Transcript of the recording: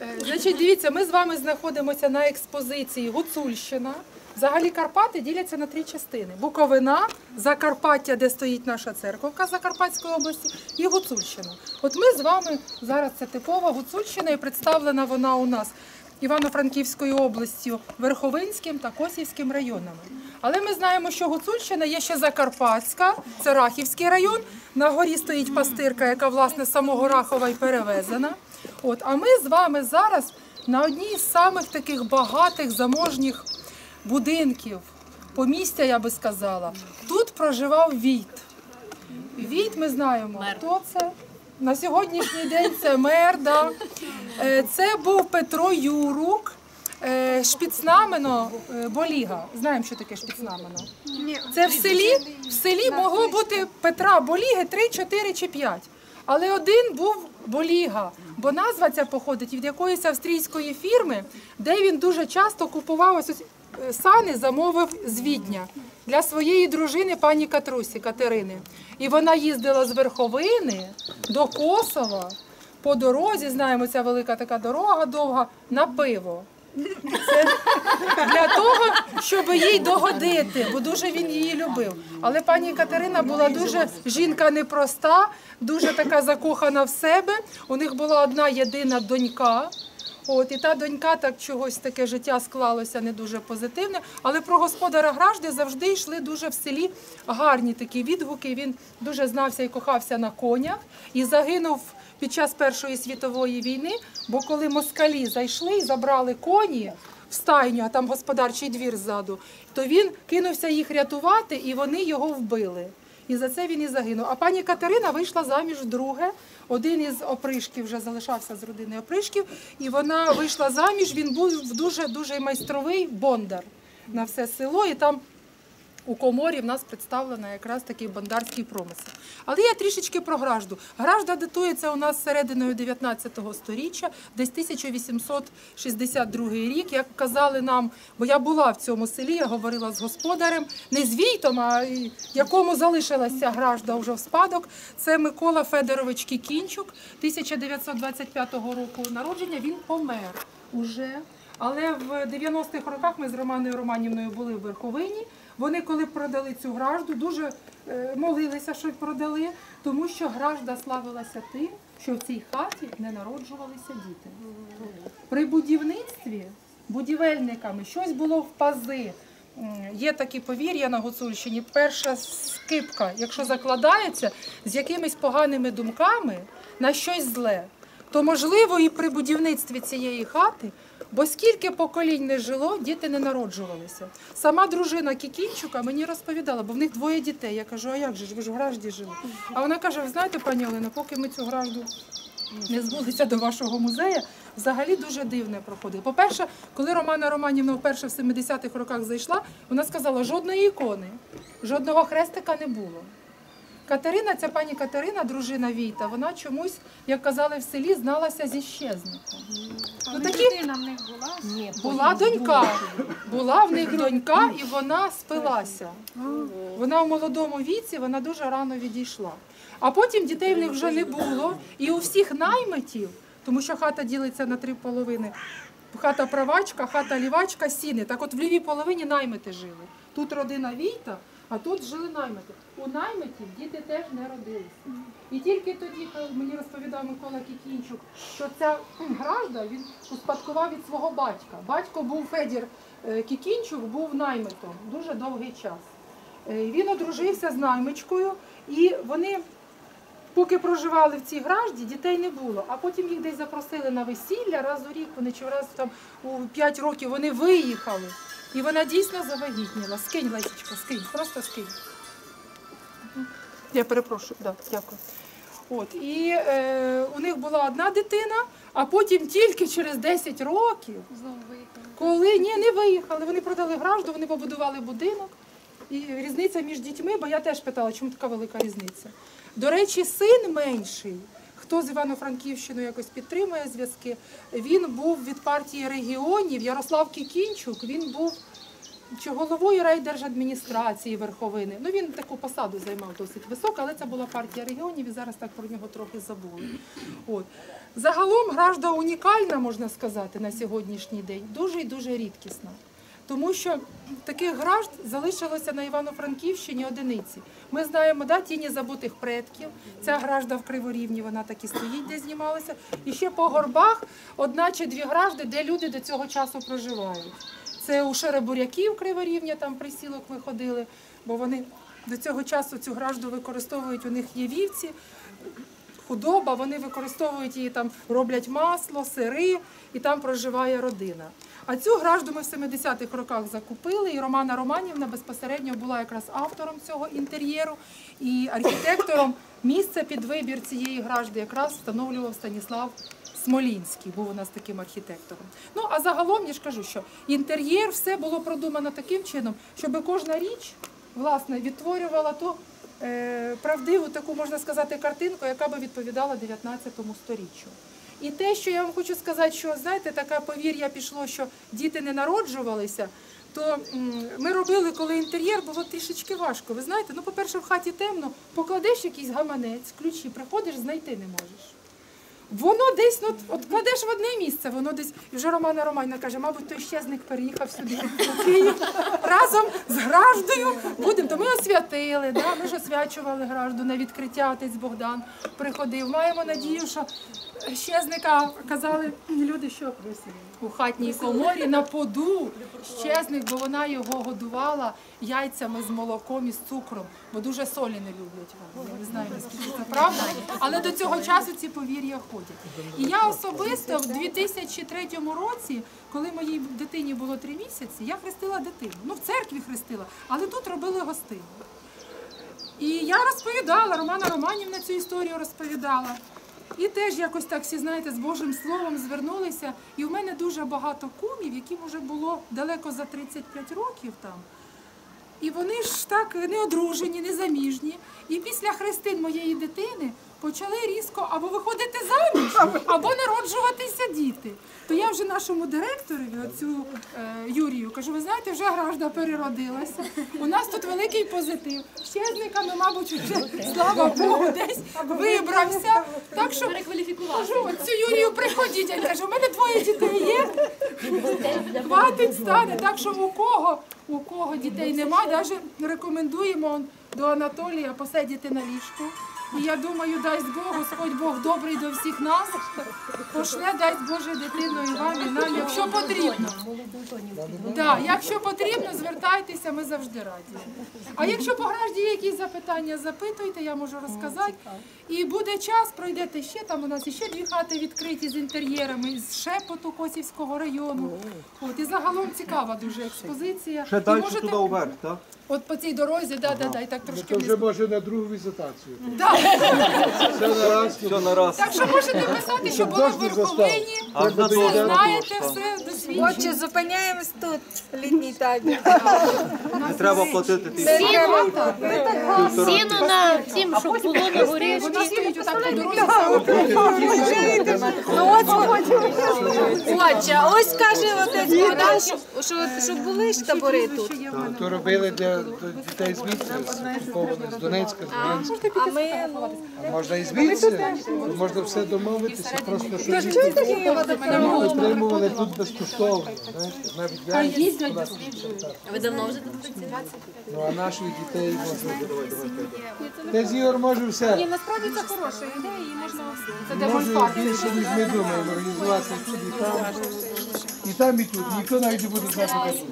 Е, Значить, дивіться, ми з вами знаходимося на експозиції Гуцульщина. Взагалі Карпати діляться на три частини: Буковина, Закарпаття, де стоїть наша церковка Закарпатської області, і Гуцульщина. От ми з вами зараз це типова Гуцульщина, і представлена вона у нас Івано-Франківською областю, Верховинським та Косівським районами. Але ми знаємо, що Гуцульщина є ще Закарпатська, це Рахівський район. На горі стоїть пастирка, яка власне з самого Рахова і перевезена. От, а ми з вами зараз на одній з самих таких багатих заможніх будинків, помістя, я би сказала. Тут проживав Війт. Війт ми знаємо, хто це. На сьогоднішній день це мер. Да. Е, Це був Петро Юрук, е, шпіцнамено е, Боліга. Знаємо, що таке шпіцнамено. Це в селі, в селі могло бути Петра Боліги 3, 4 чи 5. Але один був Боліга, бо назва ця походить від якоїсь австрійської фірми, де він дуже часто купував ось ось, сани, замовив з Відня для своєї дружини пані Катрусі Катерини. І вона їздила з Верховини до Косова по дорозі, знаємо, ця велика така дорога довга, на пиво. Це для того, щоб їй догодити, бо дуже він її любив. Але пані Катерина була дуже жінка непроста, дуже така закохана в себе. У них була одна єдина донька. От і та донька так чогось таке життя склалося не дуже позитивне. Але про господара Гражди завжди йшли дуже в селі гарні такі відгуки. Він дуже знався і кохався на конях і загинув під час Першої світової війни. Бо коли москалі зайшли і забрали коні в стайню, а там господарчий двір ззаду, то він кинувся їх рятувати, і вони його вбили. І за це він і загинув. А пані Катерина вийшла заміж вдруге. Один із опришків вже залишався з родини опришків, і вона вийшла заміж. Він був дуже дуже майстровий бондар на все село, і там у коморі в нас представлено якраз такий бондарський промисел. Але я трішечки про гражду. Гражда датується у нас серединою 19 століття, десь 1862 рік. Як казали нам, бо я була в цьому селі, я говорила з господарем, не з Війтом, а якому залишилася гражда вже в спадок. Це Микола Федорович Кікінчук, 1925 року народження. Він помер уже. Але в 90-х роках ми з Романою Романівною були в Верховині. Вони, коли продали цю гражду, дуже е, молилися, що продали, тому що гражда славилася тим, що в цій хаті не народжувалися діти. При будівництві будівельниками щось було в пази. Є такі повір'я на Гуцульщині. Перша скипка, якщо закладається з якимись поганими думками на щось зле, то можливо і при будівництві цієї хати, бо скільки поколінь не жило, діти не народжувалися. Сама дружина Кікінчука мені розповідала, бо в них двоє дітей. Я кажу, а як же ж ви ж в гражді жили? А вона каже: ви знаєте, пані Олена, поки ми цю гражду не збулися до вашого музею, взагалі дуже дивне проходило. По-перше, коли Романа Романівна вперше в 70-х роках зайшла, вона сказала, жодної ікони, жодного хрестика не було. Катерина, ця пані Катерина, дружина Війта, вона чомусь, як казали в селі, зналася зі щезником. Ну, такі... В них була? Ні, Була донька, була в них донька, і вона спилася. Вона в молодому віці, вона дуже рано відійшла. А потім дітей в них вже не було. І у всіх наймитів, тому що хата ділиться на три половини. Хата правачка, хата лівачка, сіни. Так от в лівій половині наймити жили. Тут родина Війта, а тут жили наймити. У наймитів діти теж не родилися. І тільки тоді, коли мені розповідав Микола Кікінчук, що ця гражда він успадкував від свого батька. Батько був Федір е, Кікінчук, був наймитом дуже довгий час. Е, Він одружився з наймичкою, і вони, поки проживали в цій гражді, дітей не було. А потім їх десь запросили на весілля раз у рік. Вони чи раз там у 5 років вони виїхали. І вона дійсно завагітніла. Скинь, Лесічка, скинь, просто скинь. Я перепрошую, да, дякую. От, і е, у них була одна дитина, а потім тільки через 10 років, Знову виїхали. коли ні, не виїхали, вони продали гражду, вони побудували будинок. І різниця між дітьми, бо я теж питала, чому така велика різниця. До речі, син менший, хто з Івано-Франківщиною якось підтримує зв'язки, він був від партії регіонів, Ярослав Кікінчук, він був чи головою райдержадміністрації Верховини. Ну він таку посаду займав досить високу, але це була партія регіонів і зараз так про нього трохи забули. От. Загалом гражда унікальна, можна сказати, на сьогоднішній день, дуже і дуже рідкісна. Тому що таких гражд залишилося на Івано-Франківщині одиниці. Ми знаємо да, тіні забутих предків. Ця гражда в Криворівні, вона так і стоїть, де знімалася. І ще по горбах одна чи дві гражди, де люди до цього часу проживають. Це у Шеребуряків Криворівня, там присілок ми ходили, бо вони до цього часу цю гражду використовують, у них є вівці, худоба, вони використовують її там, роблять масло, сири, і там проживає родина. А цю гражду ми в 70-х роках закупили, і Романа Романівна безпосередньо була якраз автором цього інтер'єру і архітектором. Місце під вибір цієї гражди якраз встановлював Станіслав Смолінський, був у нас таким архітектором. Ну а загалом я ж кажу, що інтер'єр все було продумано таким чином, щоб кожна річ власне відтворювала е, правдиву таку, можна сказати, картинку, яка би відповідала 19 сторіччю. І те, що я вам хочу сказати, що знаєте, таке повір'я пішло, що діти не народжувалися. То ми робили, коли інтер'єр було трішечки важко. Ви знаєте, ну, по-перше, в хаті темно, покладеш якийсь гаманець, ключі, приходиш, знайти не можеш. Воно десь, ну, от кладеш в одне місце, воно десь. І вже Романа Романівна каже, мабуть, той щезник переїхав сюди в Київ разом з граждою. Будемо. То ми освятили, да? ми ж освячували гражду на відкриття, отець Богдан приходив. Маємо надію, що щезника казали люди, що у хатній коморі на поду щезник, бо вона його годувала яйцями з молоком і з цукром, бо дуже солі не люблять. Не знаю, наскільки це правда, але до цього часу ці повір'я ходять. І я особисто в 2003 році, коли моїй дитині було три місяці, я хрестила дитину. Ну, в церкві хрестила, але тут робили гостину. І я розповідала, Романа Романівна цю історію розповідала. І теж якось так всі знаєте, з Божим Словом звернулися. І в мене дуже багато кумів, яким вже було далеко за 35 років там. І вони ж так не одружені, не заміжні. І після хрестин моєї дитини почали різко або виходити заміж, або народжуватися діти. То я вже нашому директорові, оцю е, Юрію, кажу, ви знаєте, вже гражда переродилася. У нас тут великий позитив. Щезниками, мабуть, вже слава Богу, десь вибрався. Так що кажу, цю Юрію приходіть. Я кажу, у мене двоє дітей є. Хватить стане. Так що у кого, у кого дітей нема, навіть рекомендуємо до Анатолія посидіти на ліжку. І я думаю, дасть Бог, Господь Бог добрий до всіх нас, пошле, дасть Боже дитину і вам, і нам, якщо потрібно. Да, якщо потрібно, звертайтеся, ми завжди раді. А якщо по гражді є якісь запитання, запитуйте, я можу розказати. І буде час, пройдете ще, там у нас ще дві хати відкриті з інтер'єрами, з шепоту Косівського району. От, і загалом цікава дуже експозиція. Ще далі туди вверх, так? От по цій дорозі, да, да, да, і так трошки То вже може на другу візитацію. Да. Все на раз. Так що можете писати, що було в Верховині. Все знаєте, все досвідчено. Отже, зупиняємось тут, літній табір. Не треба платити ті Сіно на тім, щоб було на горі. Стоїть отак по дорозі. Ну от, отже, ось каже отець Богдан, що, що, що були ж табори тут. То робили для дітей звідси, з Донецька, з Луганська. А ми, А можна і звідси, можна все домовитися, просто що діти отримували тут безкоштовно. Знаєте, навіть в'язні. Ви давно вже тут? Ну а наших дітей можна. Десь Ігор може все. Ні, насправді це хороша ідея, її можна це Може демонструвати. більше, ніж ми думаємо, організувати тут, і там. І там, і тут. Ніхто навіть не буде знати, де буде.